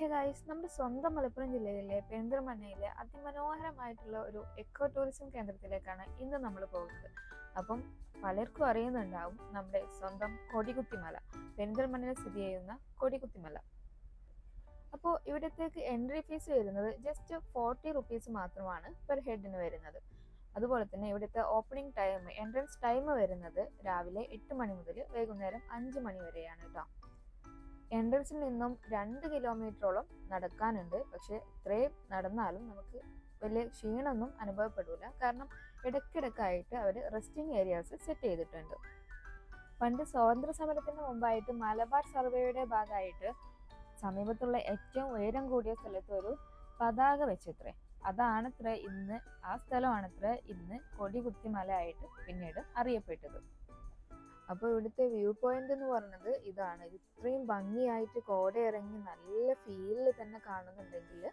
Hey guys നമ്മുടെ സ്വന്തം മലപ്പുറം ജില്ലയിലെ പെരിന്തൽമണ്ണയിലെ അതിമനോഹരമായിട്ടുള്ള ഒരു എക്കോ ടൂറിസം കേന്ദ്രത്തിലേക്കാണ് ഇന്ന് നമ്മൾ പോകുന്നത്. അപ്പം പലർക്കും അറിയുന്നുണ്ടാവും നമ്മുടെ സ്വന്തം കൊടികുത്തിമല. പെരിന്തൽമണ്ണയിൽ സ്ഥിതി ചെയ്യുന്ന കൊടികുത്തിമല. അപ്പോൾ ഇവിടത്തേക്ക് എൻട്രി ഫീസ് വരുന്നത് ജസ്റ്റ് ഫോർട്ടി റുപ്പീസ് മാത്രമാണ് പെർ ഹെഡിന് വരുന്നത്. അതുപോലെ തന്നെ ഇവിടുത്തെ ഓപ്പണിംഗ് ടൈം എൻട്രൻസ് ടൈം വരുന്നത് രാവിലെ എട്ട് മണി മുതൽ വൈകുന്നേരം അഞ്ച് മണി വരെയാണ് കേട്ടോ എൻട്രൻസിൽ നിന്നും രണ്ട് കിലോമീറ്ററോളം നടക്കാനുണ്ട്. പക്ഷെ ഇത്രയും നടന്നാലും നമുക്ക് വലിയ ക്ഷീണമൊന്നും അനുഭവപ്പെടില്ല കാരണം ഇടയ്ക്കിടക്കായിട്ട് അവർ റെസ്റ്റിംഗ് ഏരിയാസ് സെറ്റ് ചെയ്തിട്ടുണ്ട്. പണ്ട് സ്വാതന്ത്ര്യ സമരത്തിന് മുമ്പായിട്ട് മലബാർ സർവേയുടെ ഭാഗമായിട്ട് സമീപത്തുള്ള ഏറ്റവും ഉയരം കൂടിയ സ്ഥലത്ത് ഒരു പതാക വെച്ചത്രേ. അതാണത്രേ ഇന്ന് ആ സ്ഥലമാണത്ര ഇന്ന് കൊടികുത്തിമലയായിട്ട് പിന്നീട് അറിയപ്പെട്ടത്. അപ്പോൾ ഇവിടുത്തെ വ്യൂ പോയിന്റ് എന്ന് പറയുന്നത് ഇതാണ്. ഇത്രയും ഭംഗിയായിട്ട് കോട ഇറങ്ങി നല്ല ഫീലിൽ തന്നെ കാണുന്നുണ്ടെങ്കിൽ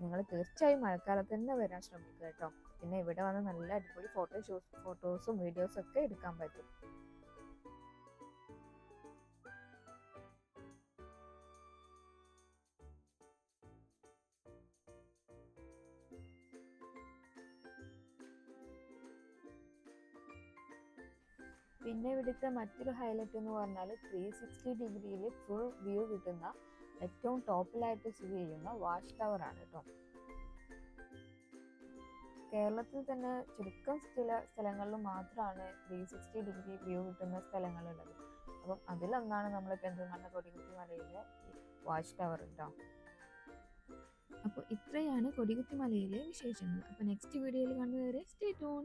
നിങ്ങൾ തീർച്ചയായും മഴക്കാലത്ത് തന്നെ വരാൻ ശ്രമിക്കുക കേട്ടോ. പിന്നെ ഇവിടെ വന്ന് നല്ല അടിപൊളി ഫോട്ടോ ഫോട്ടോസും വീഡിയോസും ഒക്കെ എടുക്കാൻ പറ്റും. പിന്നെ ഇവിടുത്തെ മറ്റൊരു ഹൈലൈറ്റ് എന്ന് പറഞ്ഞാൽ ത്രീ സിക്സ്റ്റി ഡിഗ്രിയിൽ ഫുൾ വ്യൂ കിട്ടുന്ന ഏറ്റവും ടോപ്പിലായിട്ട് സ്ഥിതി ചെയ്യുന്ന വാച്ച് ടവർ ആണ് കേട്ടോ. കേരളത്തിൽ തന്നെ ചുരുക്കം ചില സ്ഥലങ്ങളിൽ മാത്രമാണ് ത്രീ സിക്സ്റ്റി ഡിഗ്രി വ്യൂ കിട്ടുന്ന സ്ഥലങ്ങളുള്ളത്. അപ്പം അതിലൊന്നാണ് നമ്മൾ പെരുന്തൽമണ്ണ കൊടികുത്തി മലയിലെ വാച്ച് ടവർ കേട്ടോ അപ്പോൾ ഇത്രയാണ് കൊടികുത്തി മലയിലെ വിശേഷങ്ങൾ. അപ്പോൾ നെക്സ്റ്റ് വീഡിയോയിൽ കാണുന്നവരെ സ്റ്റേ ട്യൂൺ